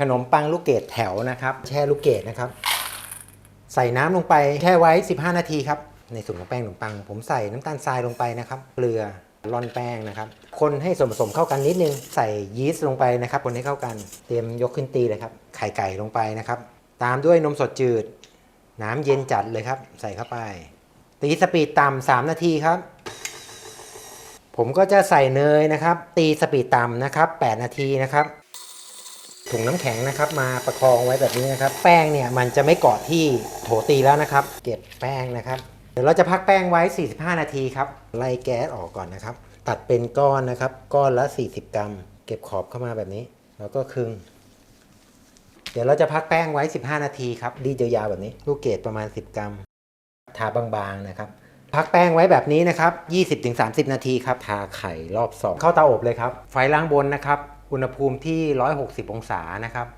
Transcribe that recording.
ขนมปังลูกเกดแถวนะครับ แช่ลูกเกดนะครับ ใส่น้ำลงไปแช่ไว้ 15 นาทีครับ ในส่วนของแป้งขนมปัง ผมใส่น้ำตาลทรายลงไปนะครับเกลือร่อนแป้งนะครับ คนให้ส่วนผสมเข้ากันนิดนึง ใส่ยีสต์ลงไปนะครับ คนให้เข้ากัน เตรียมยกขึ้นตีเลยครับ ไข่ไก่ลงไปนะครับ ตามด้วยนมสดจืด น้ำเย็นจัดเลยครับ ใส่เข้าไป ตีสปีดต่ำ3นาทีครับ ผมก็จะใส่เนยนะครับ ตีสปีดต่ำนะครับ 8 นาทีนะครับ ถุงน้ำแข็งนะครับมาประคองไว้แบบนี้นะครับ แป้งเนี่ยมันจะไม่เกาะที่โถตีแล้วนะครับ เก็บแป้งนะครับ เดี๋ยวเราจะพักแป้งไว้ 45 นาทีครับไล่แก๊สออกก่อนนะครับ ตัดเป็นก้อนนะครับ ก้อนละ 40 กรัม เก็บขอบเข้ามาแบบนี้ แล้วก็คึง เดี๋ยวเราจะพักแป้งไว้ 15 นาทีครับดีดยาวๆแบบนี้ ลูกเกดประมาณ 10 กรัม ทาบางๆนะครับพักแป้งไว้แบบนี้นะครับ 20-30 นาทีครับ ทาไข่รอบ 2 เข้าเตาอบเลยครับ ไฟล่างบนนะครับ อุณหภูมิที่ 160 องศานะครับ